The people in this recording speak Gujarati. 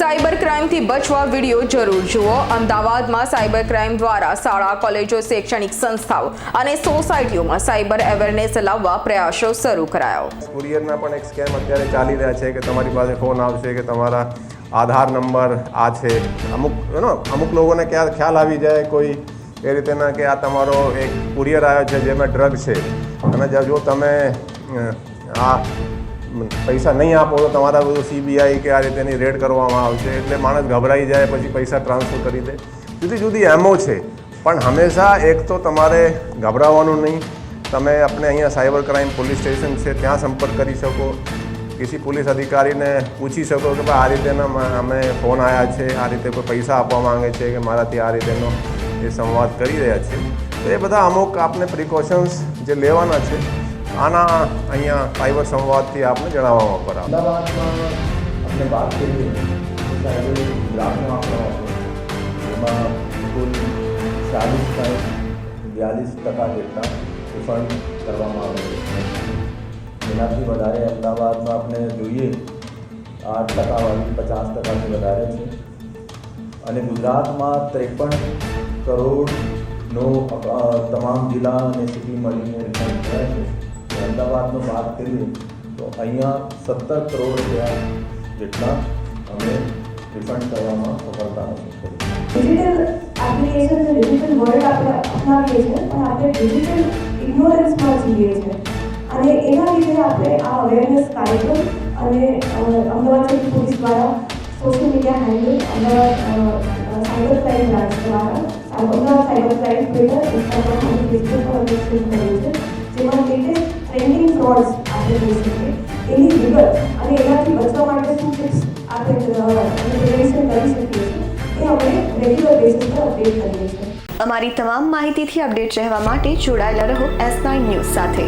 સાયબર ક્રાઇમથી બચવા વીડિયો જરૂર જુઓ. અમદાવાદમાં સાયબર ક્રાઇમ દ્વારા શાળા, કોલેજો, શૈક્ષણિક સંસ્થાઓ અને સોસાયટીઓમાં સાયબર અવેરનેસ લાવવા પ્રયાસો શરૂ કરાયો. કુરિયરના પણ એક સ્કેમ અત્યારે ચાલી રહ્યા છે કે તમારી પાસે ફોન આવશે કે તમારા આધાર નંબર આ છે. અમુક, you અમુક લોકોને ક્યાં, ખ્યાલ આવી જાય કોઈ એ રીતેના કે આ તમારો એક કુરિયર આવ્યો છે, જેમાં ડ્રગ છે. અને જો તમે આ પૈસા નહીં આપો તો તમારા બધું સીબીઆઈ કે આ રીતેની રેડ કરવામાં આવશે. એટલે માણસ ગભરાઈ જાય, પછી પૈસા ટ્રાન્સફર કરી દે. જુદી જુદી એમો છે. પણ હંમેશા એક તો તમારે ગભરાવાનું નહીં. તમે આપણે અહીંયા સાયબર ક્રાઇમ પોલીસ સ્ટેશન છે, ત્યાં સંપર્ક કરી શકો. કિસી પોલીસ અધિકારીને પૂછી શકો કે ભાઈ આ રીતેના અમે ફોન આવ્યા છે, આ રીતે કોઈ પૈસા આપવા માંગે છે કે મારાથી આ રીતેનો એ સંવાદ કરી રહ્યા છે. તો એ બધા અમુક આપને પ્રિકોશન્સ જે લેવાના છે આના અહીંયા સાયબર સંવાદથી આપને જણાવવામાં પર અમદાવાદમાં આપણે વાત કરીએ તો સાહેબ ગ્રામનો આંકડો એમાં ચાલીસ પોઈન્ટ બયાલીસ ટકા જેટલા રિફંડ કરવામાં આવે છે. એનાથી વધારે અમદાવાદમાં આપણે જોઈએ આઠ ટકાવાળી પચાસ ટકાથી વધારે છે. અને ગુજરાતમાં ત્રેપન કરોડનો તમામ જિલ્લા અને સિટી મળીને રિફંડ થયા છે. અમદાવાદનો વાત કરીએ, તો અહીંયા સત્તર કરોડ રૂપિયા જેટલા અમે રિફંડ કરવામાં સફળતા કરી ડિજિટલ એપ્લિકેશન ડિજિટલ વર્લ્ડ આપણે પણ આપણે ડિજિટલ ઇગ્નોરન્સમાં જીવીએ છીએ. અને એના લીધે આપણે આ અવેરનેસ કાર્યક્રમ અને અમદાવાદ સિટી પોલીસ દ્વારા social media handle Ahmedabad cyber crime branch દ્વારા Ahmedabad cyber crime Twitter Instagram frauds આપણે જોઈ શકીએ એની વિગત અને એનાથી બચવા માટે શું ટિપ્સ આપણે પ્રિવેન્શન કરી શકીએ છીએ, એ અમે રેગ્યુલર બેસિસ પર અપડેટ કરીએ છીએ. અમારી તમામ માહિતીથી અપડેટ રહેવા માટે જોડાયેલા રહો એસ નાઇન ન્યૂઝ સાથે.